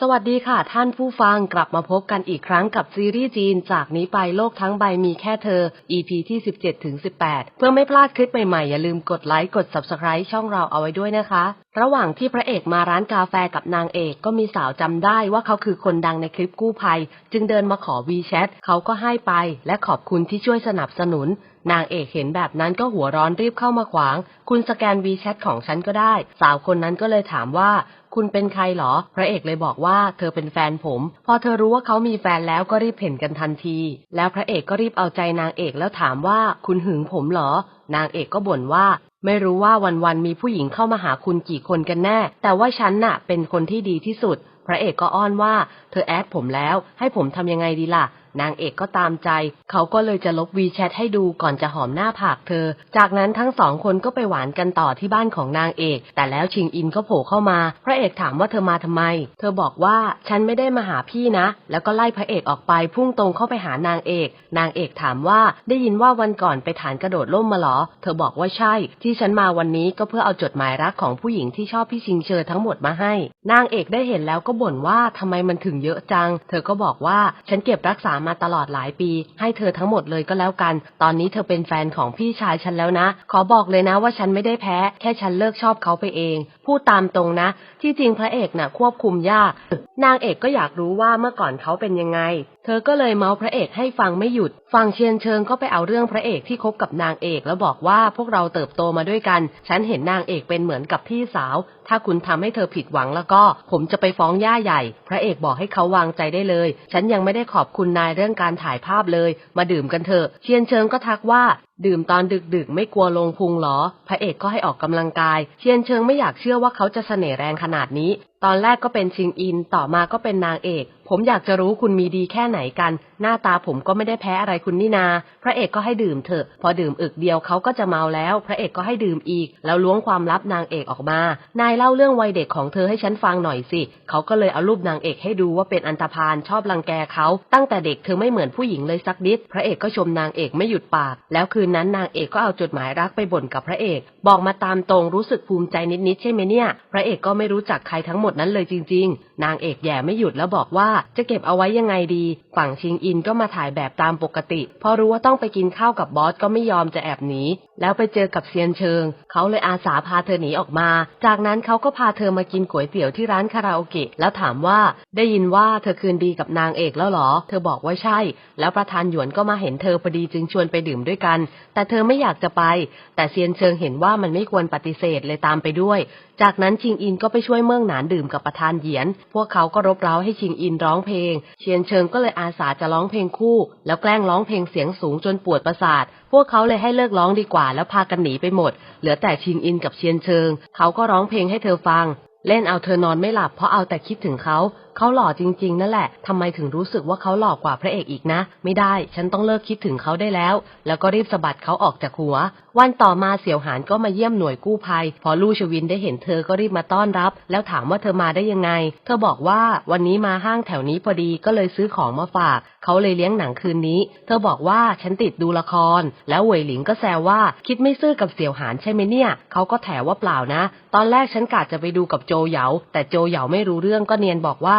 สวัสดีค่ะท่านผู้ฟังกลับมาพบกันอีกครั้งกับซีรีส์จีน จากนี้ไปโลกทั้งใบมีแค่เธอ EP ที่ 17ถึง18 เพื่อไม่พลาดคลิปใหม่ๆ อย่าลืมกดไลค์กด Subscribe ช่องเราเอาไว้ด้วยนะคะ ระหว่างที่พระเอกมาร้านกาแฟกับนางเอกก็มีสาวจำได้ว่าเขาคือคนดังในคลิปกู้ภัย จึงเดินมาขอวีแชทเขาก็ให้ไป และขอบคุณที่ช่วยสนับสนุนนางเอกเห็นแบบนั้นก็หัวร้อนรีบเข้ามาขวาง คุณสแกนวีแชทของฉันก็ได้ สาวคนนั้นก็เลยถามว่า คุณเป็นใครเหรอ พระเอกเลยบอกว่าเธอเป็นแฟนผม พอเธอรู้ว่าเขามีแฟนแล้วก็รีบเห็นกันทันที แล้วพระเอกก็รีบเอาใจนางเอกแล้วถามว่าคุณหึงผมเหรอ นางเอกก็บ่นว่าไม่รู้ว่าวันๆมีผู้หญิงเข้ามาหาคุณกี่คนกันแน่ แต่ว่าฉันน่ะ เป็นคนที่ดีที่สุด พระเอกก็อ้อนว่า เธอแอดผมแล้ว ให้ผมทำยังไงดีล่ะ นางเอกก็ตามใจ เขาก็เลยจะลบวีแชทให้ดูก่อนจะหอมหน้าผากเธอ จากนั้นทั้งสองคนก็ไปหวานกันต่อที่บ้านของนางเอก แต่แล้วชิงอินก็โผล่เข้ามา พระเอกถามว่าเธอมาทำไม เธอบอกว่าฉันไม่ได้มาหาพี่นะ แล้วก็ไล่พระเอกออกไปพุ่งตรงเข้าไปหานางเอก นางเอกถามว่าได้ยินว่าวันก่อนไปฐานกระโดดร่มมาหรอ เธอบอกว่าใช่ ที่ฉันมาวันนี้ก็เพื่อเอาจดหมายรักของผู้หญิงที่ชอบพี่ชิงเชอทั้งหมดมาให้ นางเอกได้เห็นแล้วก็บ่นว่าทำไมมันถึงเยอะจัง เธอก็บอกว่าฉันเก็บรักษามาตลอดหลายปี ให้เธอทั้งหมดเลยก็แล้วกัน ตอนนี้เธอเป็นแฟนของพี่ชายฉันแล้วนะ ขอบอกเลยนะว่าฉันไม่ได้แพ้ แค่ฉันเลิกชอบเขาไปเอง พูดตามตรงนะ ที่จริงพระเอกน่ะ ควบคุมยาก นางเอกก็อยากรู้ว่าเมื่อก่อนเขาเป็นยังไง เธอก็เลยเมาพระเอกให้ฟังไม่หยุด ฟังเชียนเชิงก็ไปเอาเรื่องพระเอกที่คบกับนางเอกแล้วบอกว่าพวกเราเติบโตมาด้วยกัน ฉันเห็นนางเอกเป็นเหมือนกับพี่สาว ถ้าคุณทำให้เธอผิดหวังแล้วก็ ผมจะไปฟ้องย่าใหญ่ พระเอกบอกให้เขาวางใจได้เลย ฉันยังไม่ได้ขอบคุณนายเรื่องการถ่ายภาพเลย มาดื่มกันเถอะ เชียนเชิงก็ทักว่า ดื่มตอนดึกๆ ไม่กลัวลงพุงหรอ พระเอกก็ให้ออกกำลังกาย เชียนเชิงไม่อยากเชื่อว่าเขาจะเสน่ห์แรงขนาดนี้ ตอนแรกก็เป็นชิงอิน ต่อมาก็เป็นนางเอก ผมอยากจะรู้คุณมีดีแค่ไหนกัน หน้าตาผมก็ไม่ได้แพ้อะไรคุณนี่นา พระเอกก็ให้ดื่มเถอะ พอดื่มอึกเดียวเขาก็จะเมาแล้ว พระเอกก็ให้ดื่มอีก แล้วล้วงความลับนางเอกออกมา นายเล่าเรื่องวัยเด็กของเธอให้ฉันฟังหน่อยสิ เขาก็เลยเอารูปนางเอกให้ดูว่าเป็นอันตพาลชอบรังแกเขาตั้งแต่เด็กเธอไม่เหมือนผู้หญิงเลยสักนิด พระเอกก็ชมนางเอกไม่หยุดปาก แล้วคืนนั้นนางเอกก็เอาจดหมายรักไปบ่นกับพระเอก บอกมาตามตรงรู้สึกภูมิใจนิดๆใช่ไหมเนี่ย พระเอกก็ไม่รู้จักใครทั้งหมดนั้นเลยจริง ๆ นางเอกแย่ไม่หยุดแล้วบอกว่าจะเก็บเอาไว้ยังไงดี ฝั่งชิงอินก็มาถ่ายแบบตามปกติ พอรู้ว่าต้องไปกินข้าวกับบอสก็ไม่ยอมจะแอบหนี แล้วไปเจอกับเซียนเชิง เขาเลยอาสาพาเธอหนีออกมา จากนั้นเขาก็พาเธอมากินก๋วยเตี๋ยวที่ร้านคาราโอเกะ แล้วถามว่าได้ยินว่าเธอคืนดีกับนางเอกแล้วหรอ เธอบอกว่าใช่ แล้วประธานหยวนก็มาเห็นเธอพอดีจึงชวนไปดื่มด้วยกัน แต่เธอไม่อยากจะไป แต่เซียนเชิงเห็นว่ามันไม่ควรปฏิเสธเลยตามไปด้วย จากนั้นชิงอินก็ไปช่วยเมืองหนานดื่มกับประธานเหยียน พวกเขาก็รบเร้าให้ชิงอินร้องเพลงเชียนเชิงก็เลยอาสาจะร้องเพลงคู่ แล้วแกล้งร้องเพลงเสียงสูงจนปวดประสาท วกเขาเลยให้เลิกร้องดีกว่า แล้วพากันหนีไปหมด เหลือแต่ชิงอินกับเชียนเชิง เขาก็ร้องเพลงให้เธอฟัง เล่นเอาเธอนอนไม่หลับเพราะเอาแต่คิดถึงเขา เขาหล่อจริง ๆ นั่นแหละทำไมถึงรู้สึกว่าเขาหล่อกว่าพระเอกอีกนะ ไม่ได้ ฉันต้องเลิกคิดถึงเขาได้แล้ว แล้วก็รีบสะบัดเขาออกจากหัว วันต่อมาเสี่ยวหานก็มาเยี่ยมหน่วยกู้ภัย พอลู่ชวินได้เห็นเธอก็รีบมาต้อนรับ แล้วถามว่าเธอมาได้ยังไง เธอบอกว่าวันนี้มาห้างแถวนี้พอดีก็เลยซื้อของมาฝาก เขาเลยเลี้ยงหนังคืนนี้ เธอบอกว่าฉันติดดูละคร แล้วเวยหลิงก็แซวว่าคิดไม่ซื่อกับเสี่ยวหานใช่ไหมเนี่ย เขาก็แถว่าเปล่านะ ตอนแรกฉันกะจะไปดูกับโจเหยาแต่โจเหยาไม่รู้เรื่องก็เนียนบอกว่า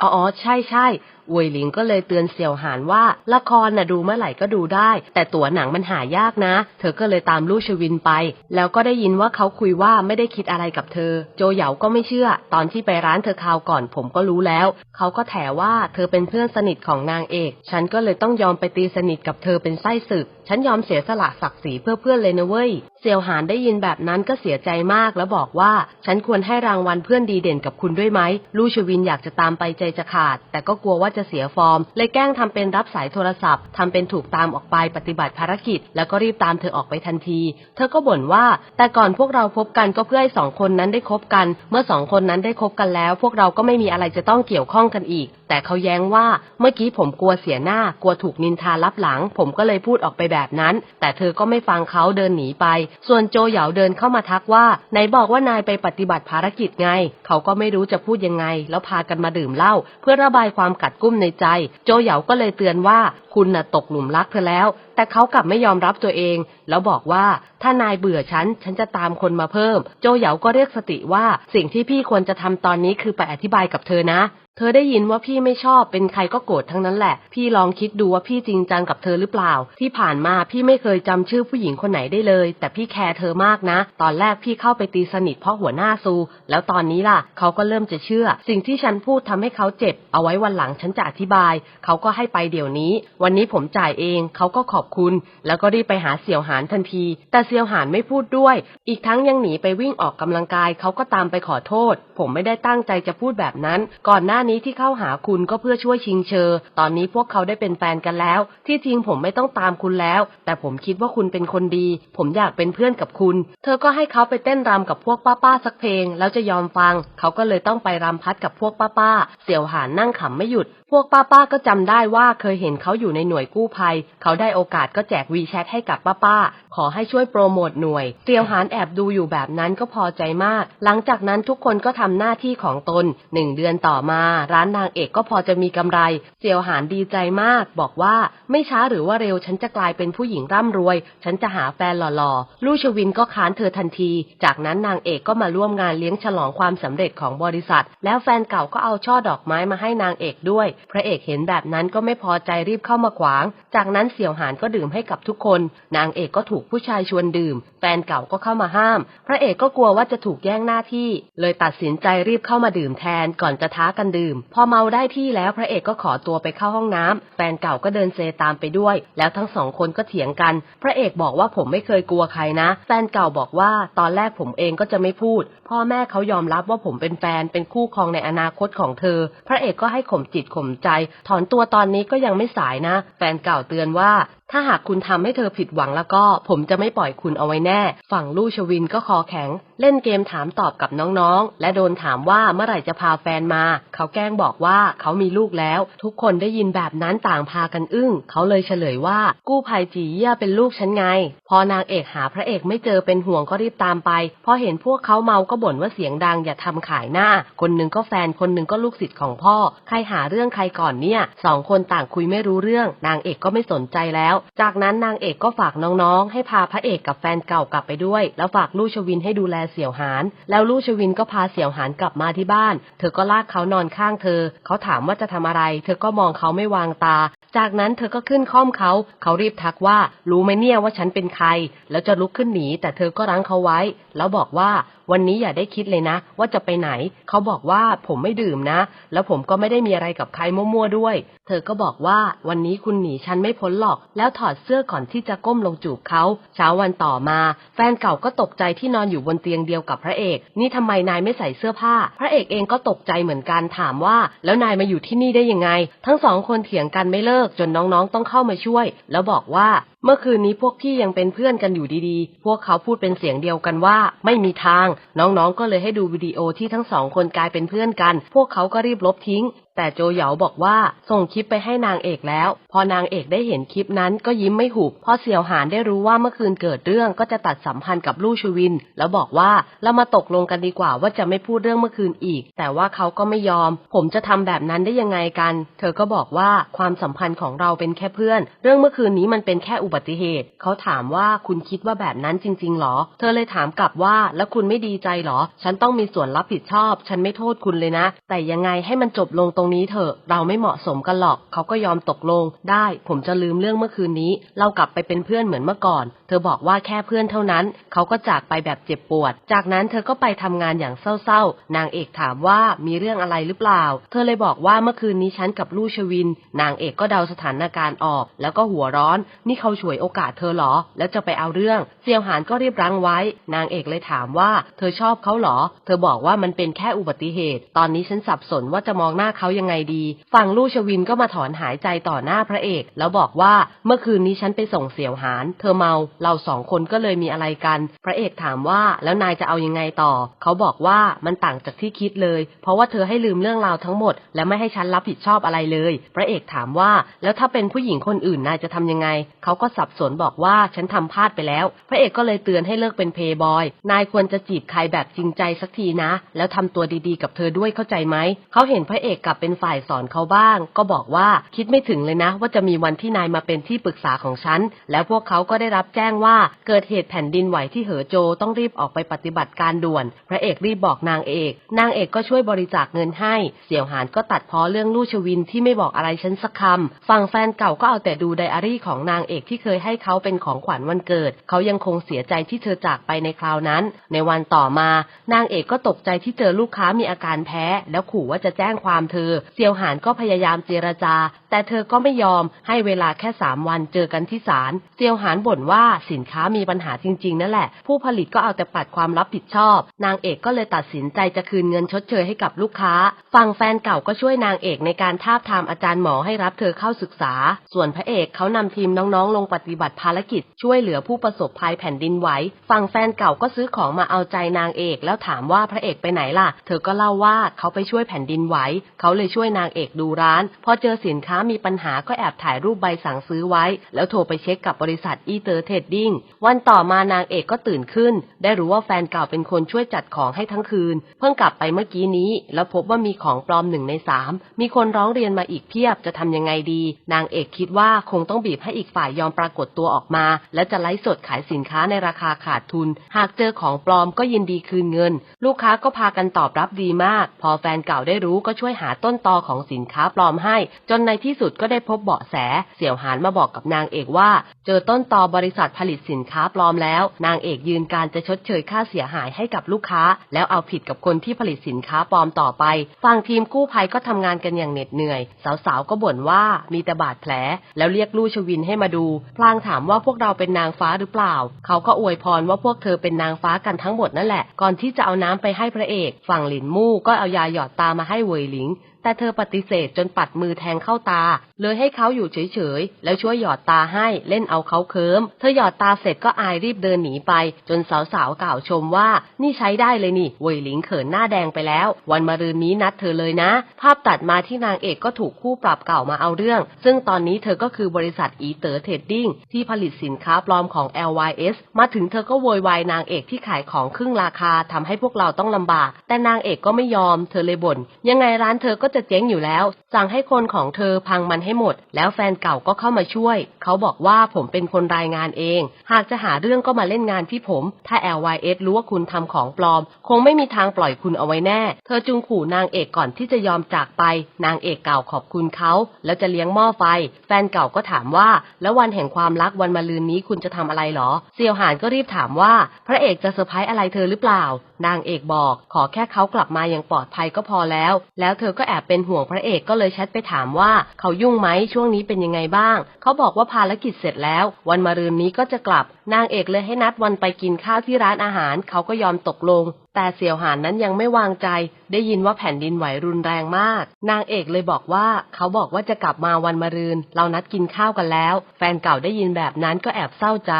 อ๋อใช่ใช่เวยหลิงก็เลยเตือนเสี่ยวหานว่า ละครน่ะดูเมื่อไหร่ก็ดูได้ แต่ตั๋วหนังมันหายากนะ เธอก็เลยตามลู่ชวินไป แล้วก็ได้ยินว่าเขาคุยว่าไม่ได้คิดอะไรกับเธอ โจเหยาก็ไม่เชื่อ ตอนที่ไปร้านเธอคราวก่อนผมก็รู้แล้ว เขาก็แถว่าเธอเป็นเพื่อนสนิทของนางเอก ฉันก็เลยต้องยอมไปตีสนิทกับเธอเป็นไส้ศึก ฉันยอมเสียสละศักดิ์ศรีเพื่อเพื่อนเลยนะเว้ย เสี่ยวหานได้ยินแบบนั้นก็เสียใจมากแล้วบอกว่า ฉันควรให้รางวัลเพื่อนดีเด่นกับคุณด้วยไหมลู่ชวินอยากจะตามไปใจจะขาด แต่ก็กลัวว่าจะเสียฟอร์ม เลยแกล้งทำเป็นรับสายโทรศัพท์ทำเป็นถูกตามออกไปปฏิบัติภารกิจ แล้วก็รีบตามเธอออกไปทันที เธอก็บ่นว่า แต่ก่อนพวกเราพบกันก็เพื่อให้สองคนนั้นได้คบกัน เมื่อสองคนนั้นได้คบกันแล้ว พวกเราก็ไม่มีอะไรจะต้องเกี่ยวข้องกันอีก แต่เขาแย้งว่าเมื่อกี้ผมกลัวเสียหน้า กลัวถูกนินทารับหลัง ผมก็เลยพูดออกไปแบบนั้น แต่เธอก็ไม่ฟังเขาเดินหนีไป ส่วนโจเหยาเดินเข้ามาทักว่าไหนบอกว่านายไปปฏิบัติภารกิจไง เขาก็ไม่รู้จะพูดยังไง แล้วพากันมาดื่มเหล้าเพื่อระบายความกัดกุ้มในใจ โจเหยาก็เลยเตือนว่าคุณน่ะตกหลุมรักเธอแล้ว แต่เขากลับไม่ยอมรับตัวเอง แล้วบอกว่าถ้านายเบื่อฉัน ฉันจะตามคนมาเพิ่ม โจเหยาก็เรียกสติว่าสิ่งที่พี่ควรจะทำตอนนี้คือไปอธิบายกับเธอนะ เธอได้ยินว่าพี่ไม่ชอบเป็นใครก็โกรธทั้งนั้นแหละ พี่ลองคิดดูว่าพี่จริงจังกับเธอหรือเปล่า ที่ผ่านมาพี่ไม่เคยจำชื่อผู้หญิงคนไหนได้เลย แต่พี่แคร์เธอมากนะ ตอนแรกพี่เข้าไปตีสนิทเพราะหัวหน้าซู แล้วตอนนี้ล่ะ เขาก็เริ่มจะเชื่อ สิ่งที่ฉันพูดทำให้เขาเจ็บ เอาไว้วันหลังฉันจะอธิบาย เขาก็ให้ไปเดี๋ยวนี้ วันนี้ผมจ่ายเอง เขาก็ขอบคุณ แล้วก็รีบไปหาเสี่ยวหานทันที แต่เสี่ยวหานไม่พูดด้วย อีกทั้งยังหนีไปวิ่งออกกำลังกาย เขาก็ตามไปขอโทษ ผมไม่ได้ตั้งใจจะพูดแบบนั้น ก่อนหน้านี้ที่เข้าหาคุณก็เพื่อช่วยชิงเชอ ตอนนี้พวกเขาได้เป็นแฟนกันแล้ว ที่จริงผมไม่ต้องตามคุณแล้ว แต่ผมคิดว่าคุณเป็นคนดี ผมอยากเป็นเพื่อนกับคุณ เธอก็ให้เขาไปเต้นรำกับพวกป้าๆสักเพลง แล้วจะยอมฟัง เขาก็เลยต้องไปรำพัดกับพวกป้าๆเสี่ยวหานนั่งขำไม่หยุดพวกป้าๆก็จำได้ว่าเคยเห็นเขาอยู่ในหน่วยกู้ภัย เขาได้โอกาสก็แจกวีแชทให้กับป้าๆขอให้ช่วยโปรโมทหน่วย เตียวหานแอบดูอยู่แบบนั้นก็พอใจมาก หลังจากนั้นทุกคนก็ทำหน้าที่ของตนหนึ่งเดือนต่อมา ร้านนางเอกก็พอจะมีกำไร เตียวหานดีใจมาก บอกว่าไม่ช้าหรือว่าเร็วฉันจะกลายเป็นผู้หญิงร่ำรวย ฉันจะหาแฟนหล่อๆ ลู่ชวินก็ค้านเธอทันที จากนั้นนางเอกก็มาร่วมงานเลี้ยงฉลองความสำเร็จของบริษัท แล้วแฟนเก่าก็เอาช่อดอกไม้มาให้นางเอกด้วยพระเอกเห็นแบบนั้นก็ไม่พอใจรีบเข้ามาขวาง จากนั้นเสี่ยวหานก็ดื่มให้กับทุกคน นางเอกก็ถูกผู้ชายชวนดื่ม แฟนเก่าก็เข้ามาห้าม พระเอกก็กลัวว่าจะถูกแย่งหน้าที่ เลยตัดสินใจรีบเข้ามาดื่มแทนก่อนจะท้ากันดื่ม พอเมาได้ที่แล้วพระเอกก็ขอตัวไปเข้าห้องน้ำแฟนเก่าก็เดินเซตามไปด้วย แล้วทั้งสองคนก็เถียงกัน พระเอกบอกว่าผมไม่เคยกลัวใครนะ แฟนเก่าบอกว่าตอนแรกผมเองก็จะไม่พูด พ่อแม่เขายอมรับว่าผมเป็นแฟนเป็นคู่ครองในอนาคตของเธอ พระเอกก็ให้ข่มจิตข่มข่มใจ ถอนตัวตอนนี้ก็ยังไม่สายนะ แฟนเก่าเตือนว่า ถ้าหากคุณทำให้เธอผิดหวังแล้วก็ ผมจะไม่ปล่อยคุณเอาไว้แน่ ฝั่งลู่ชวินก็คอแข็ง เล่นเกมถามตอบกับน้องๆ และโดนถามว่าเมื่อไหร่จะพาแฟนมา เขาแกล้งบอกว่าเขามีลูกแล้ว ทุกคนได้ยินแบบนั้นต่างพากันอึ้ง เขาเลยเฉลยว่า กู้ภัยจีเยี่ยเป็นลูกฉันไง พอนางเอกหาพระเอกไม่เจอเป็นห่วงก็รีบตามไป พอเห็นพวกเขาเมาก็บ่นว่าเสียงดังอย่าทำขายหน้า คนหนึ่งก็แฟนคนหนึ่งก็ลูกศิษย์ของพ่อ ใครหาเรื่องใครก่อนเนี่ยสองคนต่างคุยไม่รู้เรื่อง นางเอกก็ไม่สนใจแล้วจากนั้นนางเอกก็ฝากน้องๆ ให้พาพระเอกกับแฟนเก่ากลับไปด้วย แล้วฝากลู่ชวินให้ดูแลเสี่ยวหาน แล้วลู่ชวินก็พาเสี่ยวหานกลับมาที่บ้าน เธอก็ลากเขานอนข้างเธอ เขาถามว่าจะทำอะไร เธอก็มองเขาไม่วางตา จากนั้นเธอก็ขึ้นข้อมเขา เขารีบทักว่า รู้ไหมเนี่ยว่าฉันเป็นใคร แล้วจะลุกขึ้นหนีแต่เธอก็รั้งเขาไว้ แล้วบอกว่า วันนี้อย่าได้คิดเลยนะ ว่าจะไปไหน เขาบอกว่าผมไม่ดื่มนะ แล้วผมก็ไม่ได้มีอะไรกับใครมั่วๆด้วย เธอก็บอกว่าวันนี้คุณหนีฉันไม่พ้นหรอก แล้วถอดเสื้อก่อนที่จะก้มลงจูบเขาเช้าวันต่อมา แฟนเก่าก็ตกใจที่นอนอยู่บนเตียงเดียวกับพระเอก นี่ทำไมนายไม่ใส่เสื้อผ้า พระเอกเองก็ตกใจเหมือนกันถามว่า แล้วนายมาอยู่ที่นี่ได้ยังไง ทั้งสองคนเถียงกันไม่เลิกจนน้องๆต้องเข้ามาช่วย แล้วบอกว่าเมื่อคืนนี้พวกพี่ยังเป็นเพื่อนกันอยู่ดีๆ พวกเขาพูดเป็นเสียงเดียวกันว่า ไม่มีทาง น้องๆ ก็เลยให้ดูวิดีโอที่ทั้งสองคนกลายเป็นเพื่อนกัน พวกเขาก็รีบลบทิ้ง แต่โจเหยาบอกว่าส่งคลิปไปให้นางเอกแล้ว พอนางเอกได้เห็นคลิปนั้นก็ยิ้มไม่หุบพอเสี่ยวหานได้รู้ว่าเมื่อคืนเกิดเรื่องก็จะตัดสัมพันธ์กับลู่ชูวิน แล้วบอกว่าเรามาตกลงกันดีกว่าว่าจะไม่พูดเรื่องเมื่อคืนอีก แต่ว่าเขาก็ไม่ยอม ผมจะทำแบบนั้นได้ยังไงกัน เธอก็บอกว่าความสัมพันธ์ของเราเป็นแค่เพื่อน เรื่องเมื่อคืนนี้มันเป็นแค่อุบัติเหตุ เขาถามว่าคุณคิดว่าแบบนั้นจริงๆหรอ เธอเลยถามกลับว่าแล้วคุณไม่ดีใจหรอ ฉันต้องมีส่วนรับผิดชอบ ฉันไม่โทษคุณเลยนะ แต่ยังไงให้มันจบลงตรงงนี้เถอะ เราไม่เหมาะสมกันหรอก เขาก็ยอมตกลง ได้ ผมจะลืมเรื่องเมื่อคืนนี้ เรากลับไปเป็นเพื่อนเหมือนเมื่อก่อน เธอบอกว่าแค่เพื่อนเท่านั้น เขาก็จากไปแบบเจ็บปวด จากนั้นเธอก็ไปทำงานอย่างเศร้าๆ นางเอกถามว่ามีเรื่องอะไรหรือเปล่า เธอเลยบอกว่าเมื่อคืนนี้ฉันกับลู่ชวิน นางเอกก็เดาสถานการณ์ออก แล้วก็หัวร้อน นี่เขาฉวยโอกาสเธอเหรอ แล้วจะไปเอาเรื่อง เซียวหานก็รีบรั้งไว้ นางเอกเลยถามว่า เธอชอบเขาเหรอ เธอบอกว่ามันเป็นแค่อุบัติเหตุ ตอนนี้ฉันสับสนว่าจะมองหน้าเขายังไงดี ฝั่งลู่ชวินก็มาถอนหายใจต่อหน้าพระเอก แล้วบอกว่าเมื่อคืนนี้ฉันไปส่งเสี่ยวหาน เธอเมา เราสองคนก็เลยมีอะไรกัน พระเอกถามว่าแล้วนายจะเอายังไงต่อ เขาบอกว่ามันต่างจากที่คิดเลย เพราะว่าเธอให้ลืมเรื่องราวทั้งหมด และไม่ให้ฉันรับผิดชอบอะไรเลย พระเอกถามว่า แล้วถ้าเป็นผู้หญิงคนอื่นนายจะทำยังไง เขาก็สับสนบอกว่าฉันทำพลาดไปแล้ว พระเอกก็เลยเตือนให้เลิกเป็นเพย์บอย นายควรจะจีบใครแบบจริงใจสักทีนะ แล้วทำตัวดีๆ กับเธอด้วยเข้าใจไหม เขาเห็นพระเอกกลับไปเป็นฝ่ายสอนเขาบ้าง ก็บอกว่าคิดไม่ถึงเลยนะ ว่าจะมีวันที่นายมาเป็นที่ปรึกษาของฉัน แล้วพวกเขาก็ได้รับแจ้งว่าเกิดเหตุแผ่นดินไหวที่เหอโจต้องรีบออกไปปฏิบัติการด่วน พระเอกรีบบอกนางเอก นางเอกก็ช่วยบริจาคเงินให้ เสี่ยวหานก็ตัดพ้อเรื่องลู่ชวินที่ไม่บอกอะไรฉันสักคำฝั่งแฟนเก่าก็เอาแต่ดูไดอารี่ของนางเอกที่เคยให้เขาเป็นของขวัญวันเกิด เขายังคงเสียใจที่เธอจากไปในคราวนั้น ในวันต่อมา นางเอกก็ตกใจที่เจอลูกค้ามีอาการแพ้ แล้วขู่ว่าจะแจ้งความเธอเซียวหานก็พยายามเจรจา แต่เธอก็ไม่ยอมให้เวลาแค่สามวันเจอกันที่ศาลเซียวหานบ่นว่าสินค้ามีปัญหาจริง ๆ นั่นแหละ ผู้ผลิตก็เอาแต่ปัดความรับผิดชอบ นางเอกก็เลยตัดสินใจจะคืนเงินชดเชยให้กับลูกค้า ฝั่งแฟนเก่าก็ช่วยนางเอกในการทาบทามอาจารย์หมอให้รับเธอเข้าศึกษา ส่วนพระเอกเขานำทีมน้องๆ ลงปฏิบัติภารกิจ ช่วยเหลือผู้ประสบภัยแผ่นดินไหว ฝั่งแฟนเก่าก็ซื้อของมาเอาใจนางเอก แล้วถามว่าพระเอกไปไหนล่ะ เธอก็เล่าว่าเขาไปช่วยแผ่นดินไหว เขาเลยช่วยนางเอกดูร้าน พอเจอสินค้ามีปัญหาก็แอบถ่ายรูปใบสั่งซื้อไว้ แล้วโทรไปเช็คกับบริษัทอีเตอร์เทรดดิ้งวันต่อมานางเอกก็ตื่นขึ้น ได้รู้ว่าแฟนเก่าเป็นคนช่วยจัดของให้ทั้งคืน เพิ่งกลับไปเมื่อกี้นี้ แล้วพบว่ามีของปลอมหนึ่งในสามมีคนร้องเรียนมาอีกเพียบจะทำยังไงดี นางเอกคิดว่าคงต้องบีบให้อีกฝ่ายยอมปรากฏตัวออกมา และจะไลฟ์สดขายสินค้าในราคาขาดทุน หากเจอของปลอมก็ยินดีคืนเงิน ลูกค้าก็พากันตอบรับดีมาก พอแฟนเก่าได้รู้ก็ช่วยหาต้นตอของสินค้าปลอมให้ จนในที่สุดก็ได้พบเบาะแส เสี่ยวหานมาบอกกับนางเอกว่า เจอต้นตอบริษัทผลิตสินค้าปลอมแล้ว นางเอกยืนการจะชดเชยค่าเสียหายให้กับลูกค้า แล้วเอาผิดกับคนที่ผลิตสินค้าปลอมต่อไปฝั่งทีมกู้ภัยก็ทำงานกันอย่างเหน็ดเหนื่อย สาวๆก็บ่นว่ามีแต่บาดแผล แล้วเรียกลู่ชวินให้มาดู พลางถามว่าพวกเราเป็นนางฟ้าหรือเปล่า เขาก็อวยพรว่าพวกเธอเป็นนางฟ้ากันทั้งหมดนั่นแหละ ก่อนที่จะเอาน้ำไปให้พระเอก ฝั่งหลินมู่ก็เอายาหยอดตามาให้เวยหลิง แต่เธอปฏิเสธจนปัดมือแทงเข้าตา เลยให้เขาอยู่เฉยๆ แล้วช่วยหยอดตาให้เล่นเอาเขาเคิมเธอหยอดตาเสร็จก็อายรีบเดินหนีไป จนสาวๆกล่าวชมว่า นี่ใช้ได้เลยนี่เวยหลิงเขินหน้าแดงไปแล้ว วันมะรืนนี้นัดเธอเลยนะ ภาพตัดมาที่นางเอกก็ถูกคู่ปรับเก่ามาเอาเรื่อง ซึ่งตอนนี้เธอก็คือบริษัทอีเตอร์เทรดดิ้งที่ผลิตสินค้าปลอมของ LYS มาถึงเธอก็โวยวายนางเอกที่ขายของครึ่งราคาทำให้พวกเราต้องลำบาก แต่นางเอกก็ไม่ยอม เธอเลยบ่นยังไงร้านเธอก็จะเจ๊งอยู่แล้ว สั่งให้คนของเธอพังมันให้หมด แล้วแฟนเก่าก็เข้ามาช่วย เขาบอกว่าผมเป็นคนรายงานเอง หากจะหาเรื่องก็มาเล่นงานที่ผม ถ้า LYS รู้ว่าคุณทำของปลอม คงไม่มีทางปล่อยคุณเอาไว้แน่ เธอจึงขู่นางเอกก่อนที่จะยอมจากไป นางเอกเก่าขอบคุณเขา แล้วจะเลี้ยงหม้อไฟ แฟนเก่าก็ถามว่า แล้ววันแห่งความรักวันมะรืนนี้คุณจะทำอะไรหรอ เซียวหานก็รีบถามว่า พระเอกจะเซอร์ไพรส์อะไรเธอหรือเปล่านางเอกบอก ขอแค่เขากลับมาอย่างปลอดภัยก็พอแล้ว แล้วเธอก็แอบเป็นห่วงพระเอกก็เลยแชทไปถามว่า เขายุ่งไหมช่วงนี้เป็นยังไงบ้าง เขาบอกว่าภารกิจเสร็จแล้ว วันมะรืนนี้ก็จะกลับ นางเอกเลยให้นัดวันไปกินข้าวที่ร้านอาหาร เขาก็ยอมตกลง แต่เสี่ยวหานนั้นยังไม่วางใจ ได้ยินว่าแผ่นดินไหวรุนแรงมาก นางเอกเลยบอกว่าเขาบอกว่าจะกลับมาวันมะรืน เรานัดกินข้าวกันแล้ว แฟนเก่าได้ยินแบบนั้นก็แอบเศร้าใจ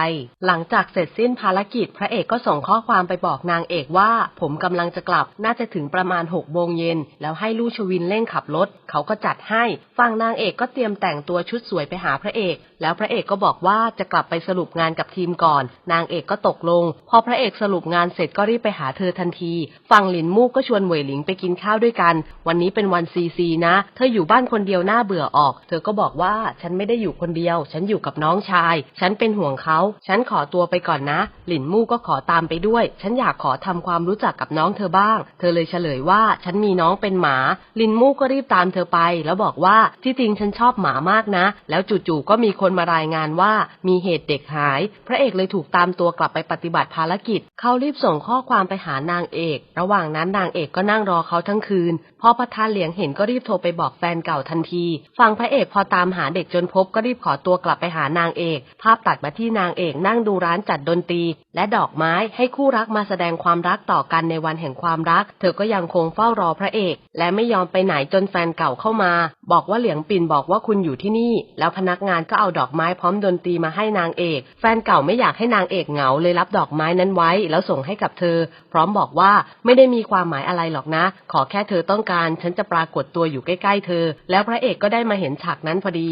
หลังจากเสร็จสิ้นภารกิจ พระเอกก็ส่งข้อความไปบอกนางเอกว่า ผมกำลังจะกลับ น่าจะถึงประมาณหกโมงเย็น แล้วให้ลู่ชวินเร่งขับรถ เขาก็จัดให้ ฝั่งนางเอกก็เตรียมแต่งตัวชุดสวยไปหาพระเอก แล้วพระเอกก็บอกว่าจะกลับไปสรุปงานกับทีมก่อน นางเอกก็ตกลง พอพระเอกสรุปงานเสร็จก็รีบไปหาเธอทันทีฝั่งหลินมู่ก็ชวนเหวยหลิงไปกินข้าวด้วยกัน วันนี้เป็นวันซีซีนะ เธออยู่บ้านคนเดียวน่าเบื่อออก เธอก็บอกว่าฉันไม่ได้อยู่คนเดียว ฉันอยู่กับน้องชาย ฉันเป็นห่วงเขา ฉันขอตัวไปก่อนนะ หลินมู่ก็ขอตามไปด้วย ฉันอยากขอทำความรู้จักกับน้องเธอบ้าง เธอเลยเฉลยว่าฉันมีน้องเป็นหมา หลินมู่ก็รีบตามเธอไป แล้วบอกว่าที่จริงฉันชอบหมามากนะ แล้วจู่ๆก็มีคนมารายงานว่ามีเหตุเด็กหาย พระเอกเลยถูกตามตัวกลับไปปฏิบัติภารกิจ เขารีบส่งข้อความไปหานางเอก ระหว่างนั้นนางเอกก็นั่งรอเขาทั้งคืน พอประธานเหลียงเห็นก็รีบโทรไปบอกแฟนเก่าทันที ฝั่งพระเอกพอตามหาเด็กจนพบก็รีบขอตัวกลับไปหานางเอก ภาพตัดมาที่นางเอกนั่งดูร้านจัดดนตรี และดอกไม้ให้คู่รักมาแสดงความรักต่อกันในวันแห่งความรัก เธอก็ยังคงเฝ้ารอพระเอก และไม่ยอมไปไหนจนแฟนเก่าเข้ามา บอกว่าเหลียงปิ่นบอกว่าคุณอยู่ที่นี่ แล้วพนักงานก็เอาดอกไม้พร้อมดนตรีมาให้นางเอก แฟนเก่าไม่อยากให้นางเอกเหงาเลยรับดอกไม้นั้นไว้ แล้วส่งให้กับเธอ พร้อมบอกว่าไม่ได้มีความหมายอะไรหรอกนะ ขอแค่เธอต้องการ ฉันจะปรากฏตัวอยู่ใกล้ๆเธอ แล้วพระเอกก็ได้มาเห็นฉากนั้นพอดี